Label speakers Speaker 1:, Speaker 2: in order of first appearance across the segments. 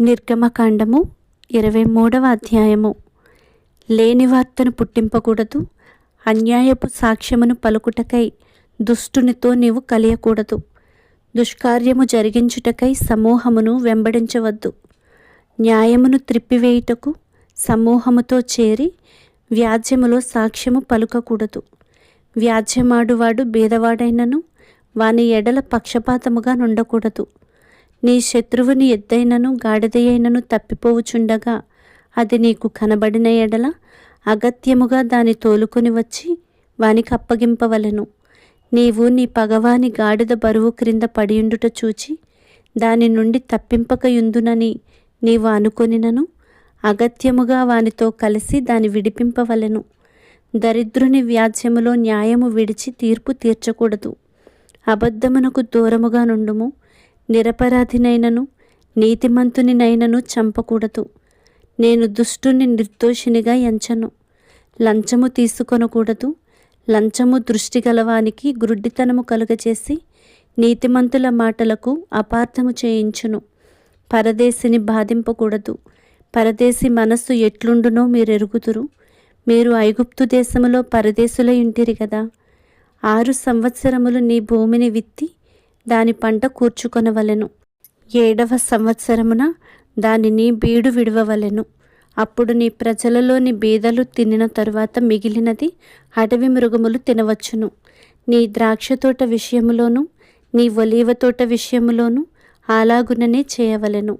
Speaker 1: నిర్గమకాండము ఇరవై మూడవ అధ్యాయము. లేని వార్తను పుట్టింపకూడదు అన్యాయపు సాక్ష్యమును పలుకుటకై దుష్టునితో నీవు కలియకూడదు. దుష్కార్యము జరిగించుటకై సమూహమును వెంబడించవద్దు. న్యాయమును త్రిప్పివేయుటకు సమూహముతో చేరి వ్యాజ్యములో సాక్ష్యము పలుకకూడదు. వ్యాజ్యమాడువాడు బీదవాడైనను వాని ఎడల పక్షపాతముగా నుండకూడదు. నీ శత్రువుని ఎద్దైనను గాడిదయైనను తప్పిపోవుచుండగా అది నీకు కనబడిన ఎడల అగత్యముగా దాని తోలుకొని వచ్చి వానికి అప్పగింపవలను. నీవు నీ పగవాని గాడిద బరువు క్రింద పడియుండుట చూచి దాని నుండి తప్పింపకయుందునని నీవు అనుకొనినను అగత్యముగా వానితో కలిసి దాని విడిపింపవలెను. దరిద్రుని వ్యాజ్యములో న్యాయము విడిచి తీర్పు తీర్చకూడదు. అబద్ధమునకు దూరముగా నుండుము నిరపరాధినైనను నీతిమంతునినైనను చంపకూడదు. నేను దుష్టుని నిర్దోషినిగా ఎంచను. లంచము తీసుకొనకూడదు. లంచము దృష్టి గలవానికి గ్రుడ్డితనము కలుగజేసి నీతిమంతుల మాటలకు అపార్థము చేయించును. పరదేశిని బాధింపకూడదు. పరదేశి మనస్సు ఎట్లుండునో మీరు ఎరుగుదురు మీరు ఐగుప్తు దేశములో పరదేశులై ఉంటిరి కదా ఆరు సంవత్సరములు నీ భూమిని విత్తి దాని పంట కూర్చుకొనవలెను. ఏడవ సంవత్సరమున దానిని బీడు విడవవలెను. అప్పుడు నీ ప్రజలలోని బీదలు తినిన తరువాత మిగిలినది అటవి మృగములు తినవచ్చును. నీ ద్రాక్ష తోట విషయములోను నీ ఒలీవ తోట విషయములోను అలాగుననే చేయవలెను.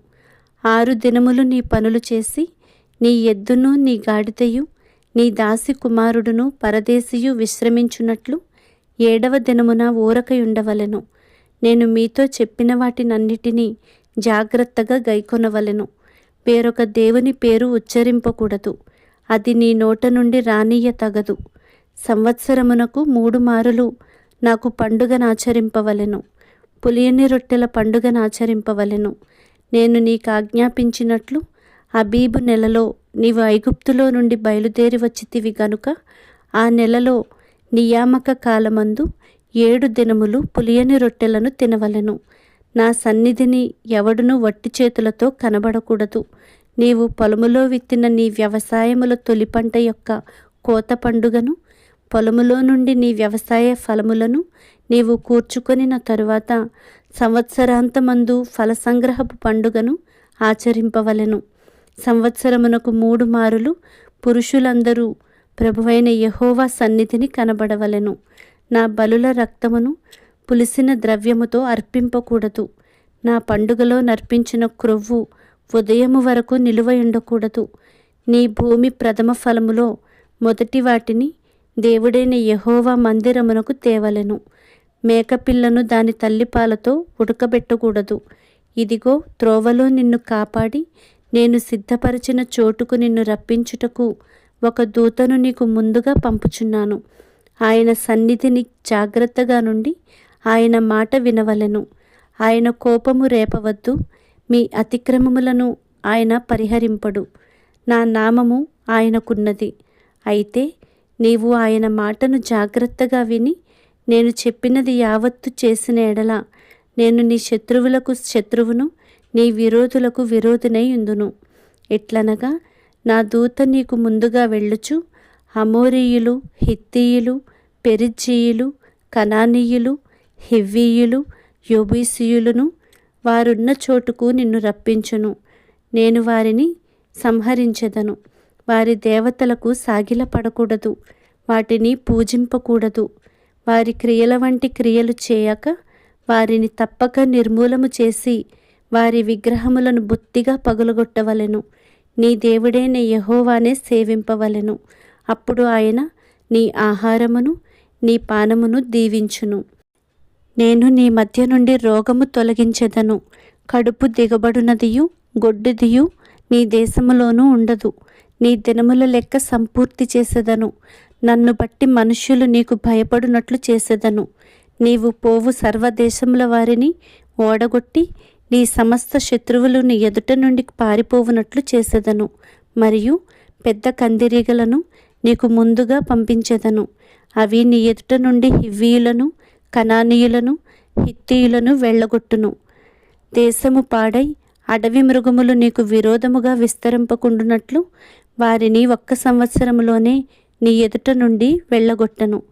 Speaker 1: ఆరు దినములు నీ పనులు చేసి నీ ఎద్దును నీ గాడిదయు నీ దాసి కుమారుడును పరదేశియు విశ్రమించున్నట్లు ఏడవ దినమున ఊరకయుండవలెను. నేను మీతో చెప్పిన వాటినన్నిటినీ జాగ్రత్తగా గైకొనవలెను. వేరొక దేవుని పేరు ఉచ్చరింపకూడదు. అది నీ నోట నుండి రానియ్య తగదు సంవత్సరమునకు మూడు మారులు నాకు పండుగనాచరింపవలెను. పులియని రొట్టెల పండుగనాచరింపవలెను. నేను నీకు ఆజ్ఞాపించినట్లు అబీబు నెలలో నీవు ఐగుప్తులో నుండి బయలుదేరి వచ్చితివి గనుక ఆ నెలలో నియామక కాలమందు ఏడు దినములు పులియని రొట్టెలను తినవలెను. నా సన్నిధిని ఎవడును వట్టి చేతులతో కనబడకూడదు. నీవు పొలములో విత్తిన నీ వ్యవసాయముల తొలి పంట యొక్క కోత పండుగను పొలములో నుండి నీ వ్యవసాయ ఫలములను నీవు కూర్చుకొనిన తరువాత సంవత్సరాంతమందు ఫలసంగ్రహపు పండుగను ఆచరింపవలెను. సంవత్సరమునకు మూడు మారులు పురుషులందరూ ప్రభువైన యహోవా సన్నిధిని కనబడవలెను. నా బలుల రక్తమును పులిసిన ద్రవ్యముతో అర్పింపకూడదు. నా పండుగలో నర్పించిన క్రొవ్వు ఉదయము వరకు నిలువ ఉండకూడదు. నీ భూమి ప్రథమ ఫలములో మొదటి వాటిని దేవుడైన యహోవా మందిరమునకు తేవలెను. మేకపిల్లను దాని తల్లిపాలతో ఉడకబెట్టకూడదు. ఇదిగో త్రోవలో నిన్ను కాపాడి నేను సిద్ధపరిచిన చోటుకు నిన్ను రప్పించుటకు ఒక దూతను నీకు ముందుగా పంపుచున్నాను. ఆయన సన్నిధిని జాగ్రత్తగా నుండి ఆయన మాట వినవలెను. ఆయన కోపము రేపవద్దు. మీ అతిక్రమములను ఆయన పరిహరింపడు. నా నామము ఆయనకున్నది. అయితే నీవు ఆయన మాటను జాగ్రత్తగా విని నేను చెప్పినది యావత్తు చేసిన ఎడల నేను నీ శత్రువులకు శత్రువును నీ విరోధులకు విరోధునై ఉందును. ఎట్లనగా నా దూత నీకు ముందుగా వెళ్ళుచు అమోరీయులు హిత్తీయులు పెరిజ్జీయులు కనానీయులు హివ్వీయులు యోబీసీయులను వారున్న చోటుకు నిన్ను రప్పించును. నేను వారిని సంహరించెదను. వారి దేవతలకు సాగిలపడకూడదు. వాటిని పూజింపకూడదు. వారి క్రియల వంటి క్రియలు చేయక వారిని తప్పక నిర్మూలము చేసి వారి విగ్రహములను బొత్తిగా పగులగొట్టవలెను. నీ దేవుడైన యహోవానే సేవింపవలెను. అప్పుడు ఆయన నీ ఆహారమును నీ పానమును దీవించును. నేను నీ మధ్య నుండి రోగము తొలగించెదను. కడుపు దిగబడునదియు గొడ్డుదియు నీ దేశములోనూ ఉండదు. నీ దినముల లెక్క సంపూర్తి చేసేదను. నన్ను బట్టి మనుష్యులు నీకు భయపడునట్లు చేసేదను. నీవు పోవు సర్వదేశముల వారిని ఓడగొట్టి నీ సమస్త శత్రువులు నీ ఎదుట నుండి పారిపోవునట్లు చేసేదను. మరియు పెద్ద కందిరీగలను నీకు ముందుగా పంపించెదను. అవి నీ ఎదుట నుండి హివ్వీయులను కనానీయులను హిత్తీయులను వెళ్ళగొట్టును. దేశము పాడై అడవి మృగములు నీకు విరోధముగా విస్తరింపకుండునట్లు వారిని ఒక్క సంవత్సరములోనే నీ ఎదుట నుండి వెళ్ళగొట్టను.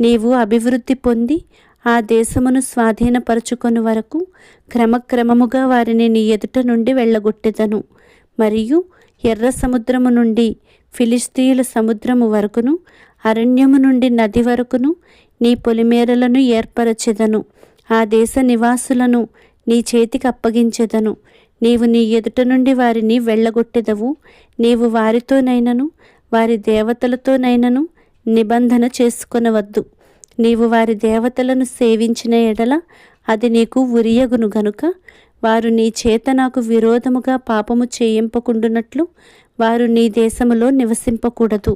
Speaker 1: నీవు అభివృద్ధి పొంది ఆ దేశమును స్వాధీనపరచుకొని వరకు క్రమక్రమముగా వారిని నీ ఎదుట నుండి వెళ్ళగొట్టెదను. మరియు ఎర్ర సముద్రము నుండి ఫిలిస్తీయుల సముద్రము వరకును అరణ్యము నుండి నది వరకును నీ పొలిమేరలను ఏర్పరచెదను. ఆ దేశ నివాసులను నీ చేతికి అప్పగించెదను. నీవు నీ ఎదుట నుండి వారిని వెళ్ళగొట్టెదవు. నీవు వారితోనైనను వారి దేవతలతోనైనను నిబంధన చేసుకొనవద్దు. నీవు వారి దేవతలను సేవించిన ఎడల అది నీకు ఉరియగును గనుక వారు నీ చేత నాకు విరోధముగా పాపము చేయింపకుండునట్లు వారు నీ దేశములో నివసింపకూడదు.